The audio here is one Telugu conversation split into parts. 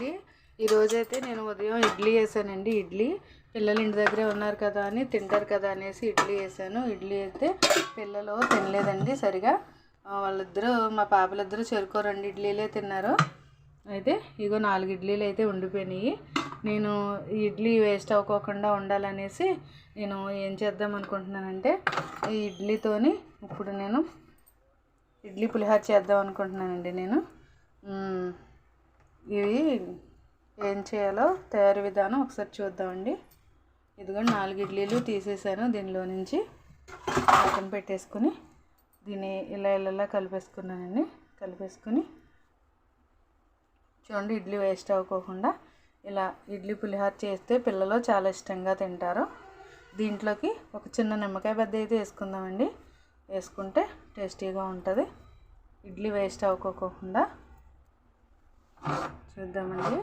అండి. ఈరోజైతే నేను ఉదయం ఇడ్లీ వేసానండి ఇడ్లీ. పిల్లలు ఇంటి దగ్గరే ఉన్నారు కదా అని తింటారు కదా అనేసి ఇడ్లీ వేసాను ఇడ్లీ అయితే పిల్లలు తినలేదండి సరిగా. వాళ్ళిద్దరూ మా పాపలిద్దరూ చెరుకో రెండు ఇడ్లీలే తిన్నారు. అయితే ఇగో నాలుగు ఇడ్లీలు అయితే ఉండిపోయినాయి. నేను ఇడ్లీ వేస్ట్ అవ్వకోకుండా ఉండాలనేసి నేను ఏం చేద్దాం అనుకుంటున్నానంటే ఈ ఇడ్లీతోని ఇప్పుడు నేను ఇడ్లీ పులిహార చేద్దాం అనుకుంటున్నానండి నేను. ఇవి ఏం చేయాలో తయారీ విధానం ఒకసారి చూద్దామండి. ఇదిగోండి నాలుగు ఇడ్లీలు తీసేసాను దీనిలో నుంచి. పక్కన పెట్టేసుకుని దీన్ని ఇలా ఇలా కలిపేసుకున్నానండి. కలిపేసుకుని చూడండి ఇడ్లీ వేస్ట్ అవ్వకోకుండా ఇలా ఇడ్లీ పులిహోర చేస్తే పిల్లలు చాలా ఇష్టంగా తింటారు. దీంట్లోకి ఒక చిన్న నిమ్మకాయ పెద్ద అయితే వేసుకుందామండి. వేసుకుంటే టేస్టీగా ఉంటుంది. ఇడ్లీ వేస్ట్ అవ్వకోకుండా చూద్దామండి.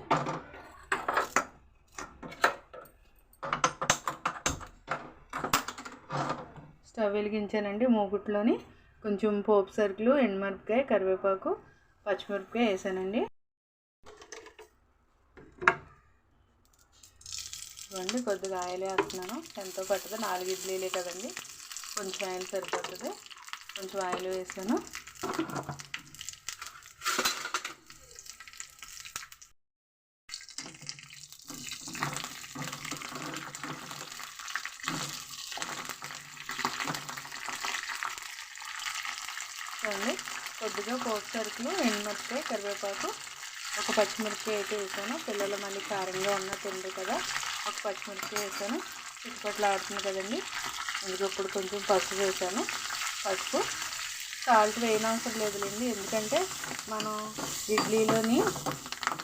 స్టవ్ వెలిగించానండి మూగుట్లోని కొంచెం పోపు సరుకులు ఎండుమిరపకాయ కరివేపాకు పచ్చిమిరపకాయ వేసానండి. ఇవ్వండి కొద్దిగా ఆయిల్ వేస్తున్నాను. ఎంతో పట్టదు నాలుగు ఇడ్లీలే కదండి. కొంచెం ఆయిల్ సరిపోతుంది. కొంచెం ఆయిల్ వేసాను. వేసుకోండి. కొద్దిగా పోపు సరుకులు ఎండుమిరపకాయ కరివేపాకు ఒక పచ్చిమిరపకాయ అయితే వేసాను. పిల్లలు మళ్ళీ కారంగా ఉన్న తిండి కదా. ఒక పచ్చిమిరపకాయ వేసాను. చుట్టుపక్కల ఆడుతుంది కదండి. ఇందుకు ఇప్పుడు కొంచెం పసుపు వేసాను. పసుపు. సాల్ట్ వేయనవసరం లేదులేండి. ఎందుకంటే మనం ఇడ్లీలోని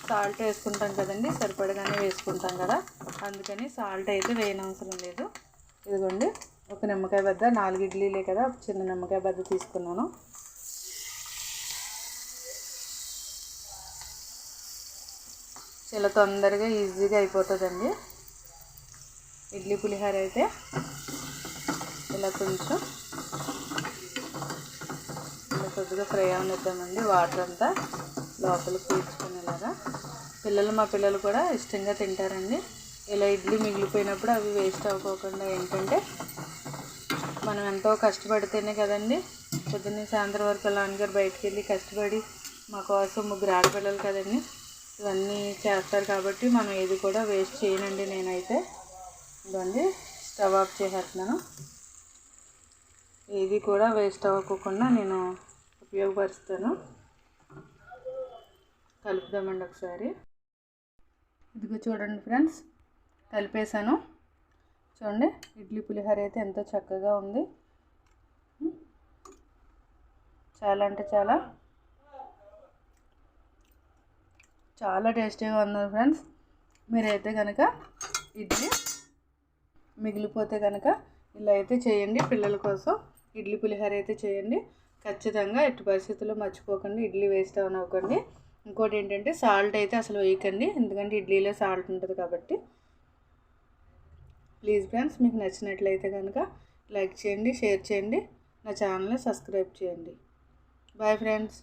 సాల్ట్ వేసుకుంటాం కదండి. సరిపడగానే వేసుకుంటాం కదా. అందుకని సాల్ట్ అయితే వేయనవసరం లేదు. ఇదిగోండి. ఒక నిమ్మకాయ బద్ద నాలుగు ఇడ్లీలే కదా. చిన్న నిమ్మకాయ బద్ద తీసుకున్నాను. చాలా తొందరగా ఈజీగా అయిపోతుందండి. ఇడ్లీ పులిహోర అయితే ఇలా కొంచెం ఇలా కొద్దిగా ఫ్రై అవనిద్దామండి. వాటర్ అంతా లోపలికి పీల్చుకునేలాగా పిల్లలు మా పిల్లలు కూడా ఇష్టంగా తింటారండి. ఇలా ఇడ్లీ మిగిలిపోయినప్పుడు అవి వేస్ట్ అవ్వకోకుండా ఏంటంటే మనం ఎంతో కష్టపడితేనే కదండి. పొద్దున్నే సాయంత్రం వరకు నాన్నగారు బయటికి వెళ్ళి కష్టపడి మా కోసం ముగ్గురు ఆడపిల్లలు కదండి. ఇవన్నీ చేస్తారు కాబట్టి మనం ఏది కూడా వేస్ట్ చేయనండి నేనైతే. ఇదండి స్టవ్ ఆఫ్ చేసేస్తున్నాను. ఏది కూడా వేస్ట్ అవ్వకుండా నేను ఉపయోగపరుస్తాను. కలుపుదామండి ఒకసారి. ఇదిగో చూడండి ఫ్రెండ్స్ కలిపేసాను చూడండి ఇడ్లీ పులిహోర అయితే ఎంతో చక్కగా ఉంది. చాలా అంటే చాలా. చాలా టేస్టీగా ఉంది ఫ్రెండ్స్. మీరైతే కనుక ఇడ్లీ మిగిలిపోతే కనుక ఇలా అయితే చేయండి. పిల్లల కోసం ఇడ్లీ పులిహోర అయితే చేయండి. ఖచ్చితంగా ఎట్టి పరిస్థితుల్లో మర్చిపోకండి. ఇడ్లీ వేస్ట్ అవనవ్వకండి. ఇంకోటి ఏంటంటే సాల్ట్ అయితే అసలు వేయకండి. ఎందుకంటే ఇడ్లీలో సాల్ట్ ఉంటుంది కాబట్టి. ప్లీజ్ ఫ్రెండ్స్ మీకు నచ్చినట్లయితే కనుక లైక్ చేయండి షేర్ చేయండి. నా ఛానల్ని సబ్స్క్రైబ్ చేయండి. Bye friends.